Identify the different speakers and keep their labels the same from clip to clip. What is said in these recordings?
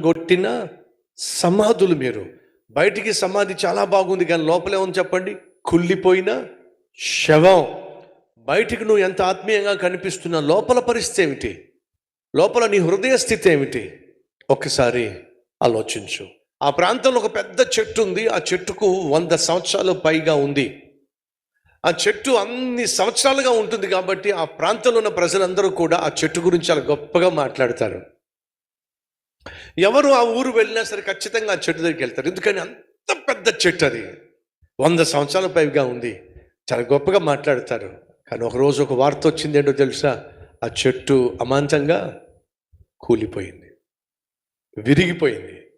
Speaker 1: పగలగొట్టిన సమాధులు మీరు. బయటికి సమాధి చాలా బాగుంది కానీ లోపలే ఉంది చెప్పండి. కుళ్ళిపోయిన శవం. బయటికి నువ్వు ఎంత ఆత్మీయంగా కనిపిస్తున్నా లోపల పరిస్థితి ఏమిటి? లోపల నీ హృదయ స్థితి ఏమిటి? ఒక్కసారి ఆలోచించు. ఆ ప్రాంతంలో ఒక పెద్ద చెట్టు ఉంది. ఆ చెట్టుకు వంద సంవత్సరాలు పైగా ఉంది. ఆ చెట్టు అన్ని సంవత్సరాలుగా ఉంటుంది కాబట్టి ఆ ప్రాంతంలో ఉన్న ప్రజలందరూ కూడా ఆ చెట్టు గురించి చాలా గొప్పగా మాట్లాడతారు. ఎవరు ఆ ఊరు వెళ్ళినా సరే ఖచ్చితంగా ఆ చెట్టు దగ్గరికి వెళ్తారు. ఎందుకని? అంత పెద్ద చెట్టు అది. వంద సంవత్సరాల పైగా ఉంది. చాలా గొప్పగా మాట్లాడతారు. కానీ ఒకరోజు ఒక వార్త వచ్చింది ఏంటో తెలుసా? ఆ చెట్టు అమాంతంగా కూలిపోయింది. విరిగిపోయింది.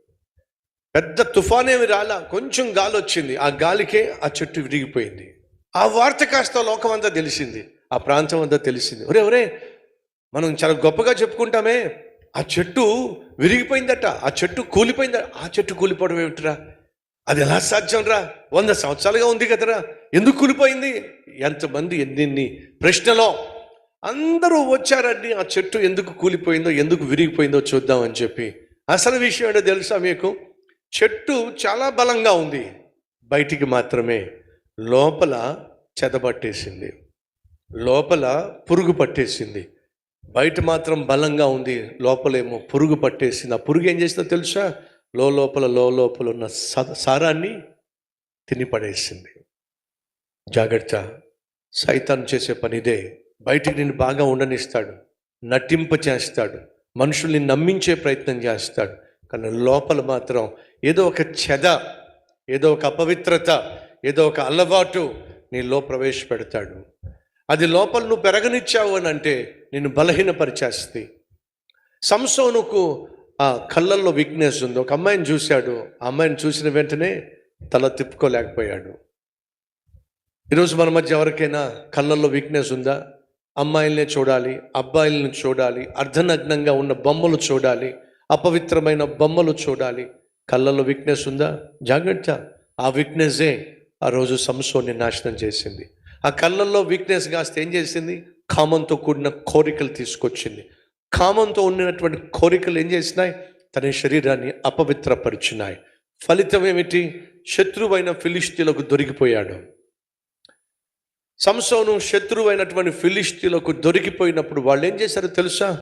Speaker 1: పెద్ద తుఫానేమి రాలా. కొంచెం గాలి వచ్చింది. ఆ గాలికే ఆ చెట్టు విరిగిపోయింది. ఆ వార్త కాస్త లోకం అంతా తెలిసింది. ఆ ప్రాంతం అంతా తెలిసింది. ఒరే ఒరే మనం చాలా గొప్పగా చెప్పుకుంటామే. ఆ చెట్టు విరిగిపోయిందట ఆ చెట్టు కూలిపోయిందట ఆ చెట్టు కూలిపోవడం ఏమిటిరా? అది ఎలా సాధ్యం రా వంద సంవత్సరాలుగా ఉంది కదరా? ఎందుకు కూలిపోయింది? ఎంతమంది ఎన్ని ప్రశ్నలో అందరూ వచ్చారండి ఆ చెట్టు ఎందుకు కూలిపోయిందో ఎందుకు విరిగిపోయిందో చూద్దామని చెప్పి. అసలు విషయం ఏంటో తెలుసా మీకు? చెట్టు చాలా బలంగా ఉంది. బయటికి మాత్రమే. లోపల చెదపట్టేసింది. లోపల పురుగు పట్టేసింది. బయట మాత్రం బలంగా ఉంది లోపలేమో పురుగు పట్టేసింది. ఆ పురుగు ఏం చేసిందో తెలుసా? లో లోపల లో లోపల ఉన్న స- సారాన్ని తిని పడేసింది. జాగ్రత్త. సైతాన్ చేసే పనిదే బయటికి నిన్ను బాగా ఉండనిస్తాడు. నటింప చేస్తాడు. మనుషుల్ని నమ్మించే ప్రయత్నం చేస్తాడు. కానీ లోపల మాత్రం ఏదో ఒక చెద ఏదో ఒక అపవిత్రత ఏదో ఒక అలవాటు నీలో ప్రవేశపెడతాడు. అది లోపల నువ్వు పెరగనిచ్చావు అని అంటే నిన్ను బలహీనపరిచేస్తుంది. సంసోనుకు ఆ కళ్ళల్లో వీక్నెస్ ఉంది. ఒక అమ్మాయిని చూశాడు. ఆ అమ్మాయిని చూసిన వెంటనే తల తిప్పుకోలేకపోయాడు. ఈరోజు మన మధ్య ఎవరికైనా కళ్ళల్లో వీక్నెస్ ఉందా? అమ్మాయిల్ని చూడాలి అబ్బాయిలను చూడాలి అర్ధనగ్నంగా ఉన్న బొమ్మలు చూడాలి అపవిత్రమైన బొమ్మలు చూడాలి. కళ్ళల్లో వీక్నెస్ ఉందా? జాగ్రత్త. ఆ వీక్నెస్సే ఆ రోజు సంసోన్ని నాశనం చేసింది. ఆ కళ్ళల్లో వీక్నెస్ కాస్త ఏం చేసింది? కామంతో కూడిన కోరికలు తీసుకొచ్చింది. కామంతో ఉండినటువంటి కోరికలు ఏం చేసినాయి? తన శరీరాన్ని అపవిత్రపరిచినాయి. ఫలితం ఏమిటి? శత్రువైన ఫిలిస్తీన్లకు దొరికిపోయాడు. సంసోను శత్రువైనటువంటి ఫిలిస్తీన్లకు దొరికిపోయినప్పుడు వాళ్ళు ఏం చేశారో తెలుసా?